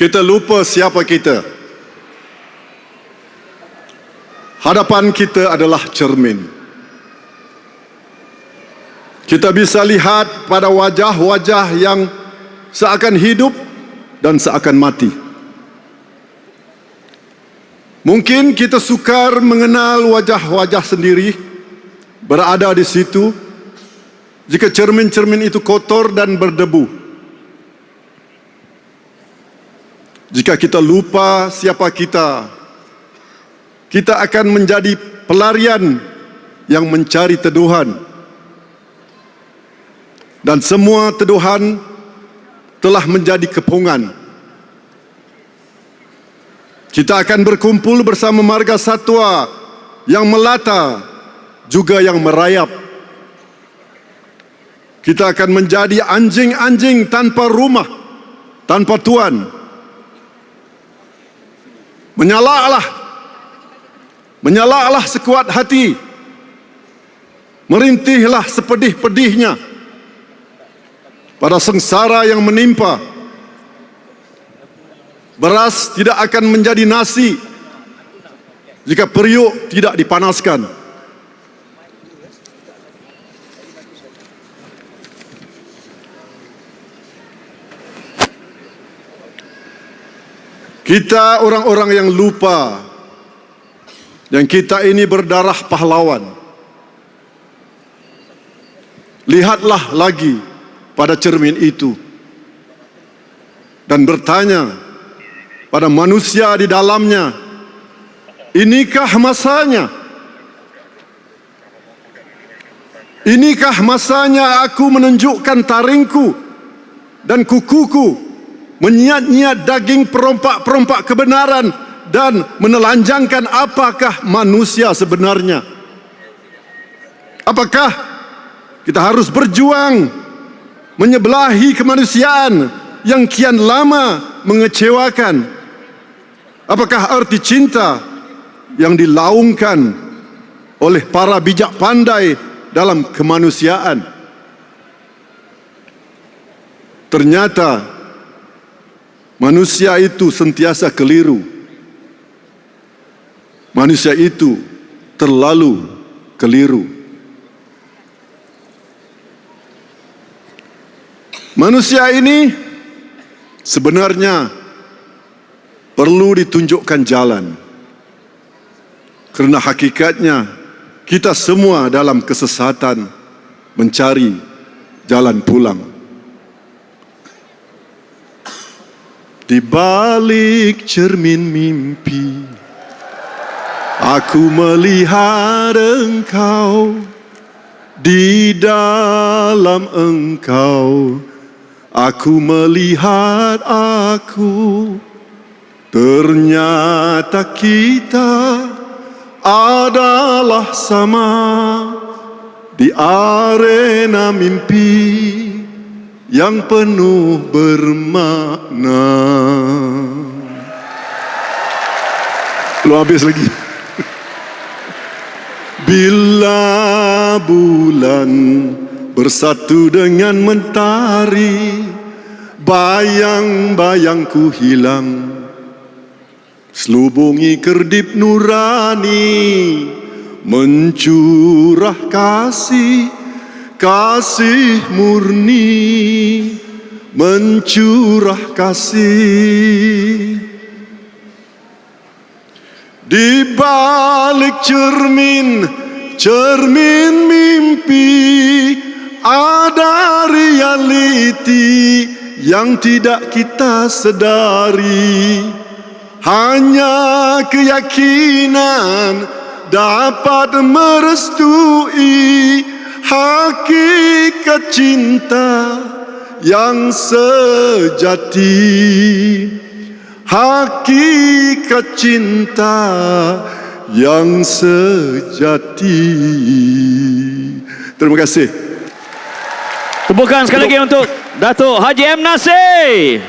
kita lupa siapa kita. Hadapan kita adalah cermin. Kita bisa lihat pada wajah-wajah yang seakan hidup dan seakan mati. Mungkin kita sukar mengenal wajah-wajah sendiri berada di situ jika cermin-cermin itu kotor dan berdebu. Jika kita lupa siapa kita, kita akan menjadi pelarian yang mencari teduhan. Dan semua teduhan telah menjadi kepungan. Kita akan berkumpul bersama marga satwa yang melata juga yang merayap. Kita akan menjadi anjing-anjing tanpa rumah, tanpa tuan. Menyalaklah, menyalaklah sekuat hati. Merintihlah sepedih-pedihnya pada sengsara yang menimpa. Beras tidak akan menjadi nasi jika periuk tidak dipanaskan. Kita orang-orang yang lupa yang kita ini berdarah pahlawan. Lihatlah lagi pada cermin itu dan bertanya pada manusia di dalamnya, inikah masanya? Inikah masanya aku menunjukkan taringku dan kukuku menyiat-nyiat daging perompak-perompak kebenaran dan menelanjangkan apakah manusia sebenarnya? Apakah kita harus berjuang menyebelahi kemanusiaan yang kian lama mengecewakan? Apakah arti cinta yang dilaungkan oleh para bijak pandai dalam kemanusiaan? Ternyata manusia itu sentiasa keliru. Manusia itu terlalu keliru. Manusia ini sebenarnya perlu ditunjukkan jalan. Kerana hakikatnya kita semua dalam kesesatan mencari jalan pulang. Di balik cermin mimpi Aku melihat engkau Di dalam engkau. Aku melihat aku Ternyata kita adalah sama Di arena mimpi yang penuh bermakna. Belum habis lagi. Bila bulan bersatu dengan mentari, bayang-bayangku hilang. Selubungi kerdip nurani, mencurah kasih kasih murni mencurah kasih. Di balik cermin cermin mimpi ada realiti yang tidak kita sedari. Hanya keyakinan dapat merestui hakikat cinta yang sejati hakikat cinta yang sejati terima kasih Tepukan sekali lagi untuk Datuk Haji M. Nasir.